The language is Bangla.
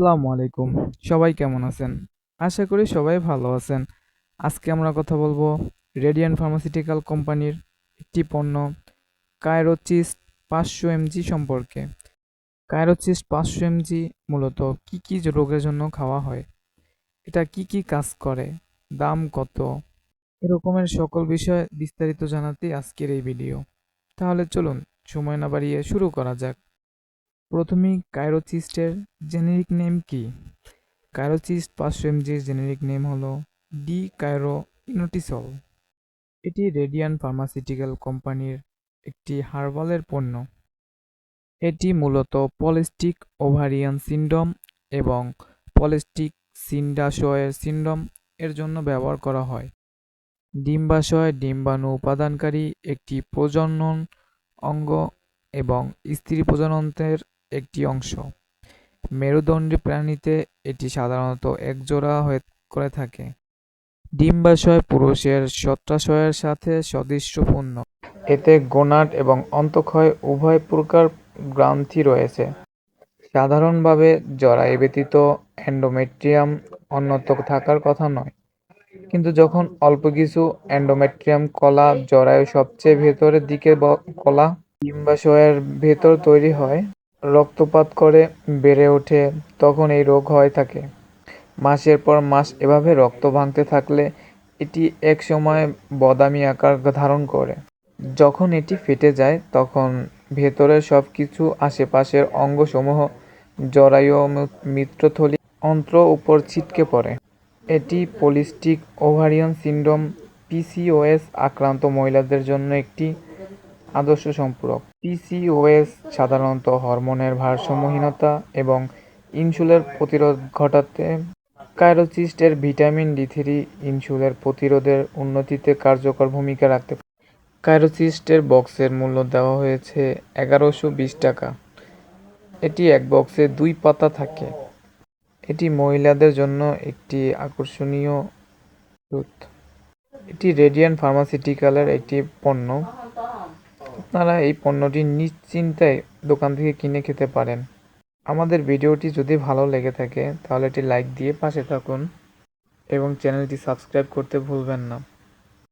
আসসালামু আলাইকুম। সবাই কেমন আছেন? আশা করি সবাই ভালো আছেন। আজকে আমরা কথা বলব রেডিয়ান ফার্মাসিউটিক্যাল কোম্পানির একটি পণ্য কাইরোচিস্ট পাঁচশো এমজি সম্পর্কে। কাইরোচিস্ট পাঁচশো এমজি মূলত কি কি রোগের জন্য খাওয়া হয়? এটা কি কি কাজ করে? দাম কত? এরকমের সকল বিষয় বিস্তারিত জানাতে আজকের এই ভিডিও। তাহলে চলুন, সময় না বাড়িয়ে শুরু করা যাক। প্রথমেই কাইরোচিস্টের জেনেরিক নেম কি? কাইরোচিস্ট পাঁচশো এমজির জেনেরিক নেম হলো ডি কাইরো ইনোটিসল এটি রেডিয়ান ফার্মাসিউটিক্যাল কোম্পানির একটি হার্বালের পণ্য। এটি মূলত পলিস্টিক ওভারিয়ান সিন্ড্রোম এবং পলিস্টিক সিন্ডাশয়ের সিন্ড্রোম এর জন্য ব্যবহার করা হয়। ডিম্বাশয় ডিম্বাণু উপাদানকারী একটি প্রজনন অঙ্গ এবং স্ত্রী প্রজননের একটি অংশ। মেরুদণ্ডী প্রাণীতে এটি সাধারণত একজোড়া হয়ে করে থাকে। ডিম্বাশয় পুরুষের ছত্রাশয়ের সাথে সদৃশ্যপূর্ণ। এতে গোনাড এবং অন্তঃক্ষয় উভয় প্রকার গ্রন্থি রয়েছে। সাধারণভাবে জরায়ু ব্যতীত এন্ডোমেট্রিয়াম অন্যত্র থাকার কথা নয়। কিন্তু যখন অল্প কিছু অ্যান্ডোমেট্রিয়াম কলা জরায়ু সবচেয়ে ভেতরের দিকে কলা ডিম্বাশয়ের ভেতর তৈরি হয় রক্তপাত করে বেড়ে ওঠে, তখন এই রোগ হয়ে থাকে। মাসের পর মাস এভাবে রক্ত ভাঙতে থাকলে এটি এক সময় বদামি আকার ধারণ করে। যখন এটি ফেটে যায়, তখন ভেতরের সব কিছু আশেপাশের অঙ্গসমূহ জরায়ু মূত্রথলি অন্ত্র উপর ছিটকে পড়ে। এটি পলিস্টিক ওভারিয়ান সিন্ড্রোম পিসিওএস আক্রান্ত মহিলাদের জন্য একটি আদর্শ সম্পূরক। পিসিওএস সাধারণত হরমোনের ভারসাম্যহীনতা এবং ইনসুলের প্রতিরোধ ঘটাতে কাইরোচিস্টের ভিটামিন ডি থ্রি ইনসুলের প্রতিরোধের উন্নতিতে কার্যকর ভূমিকা রাখতে পারে। কাইরোচিস্টের বক্সের মূল্য দেওয়া হয়েছে এগারোশো বিশ টাকা। এটি এক বক্সে দুই পাতা থাকে। এটি মহিলাদের জন্য একটি আকর্ষণীয় এটি রেডিয়ান ফার্মাসিউটিক্যালের একটি পণ্য। আপনারা এই পণ্যটি নিশ্চিন্তায় দোকান থেকে কিনে খেতে পারেন। আমাদের ভিডিওটি যদি ভালো লেগে থাকে, তাহলে এটি লাইক দিয়ে পাশে থাকুন এবং চ্যানেলটি সাবস্ক্রাইব করতে ভুলবেন না।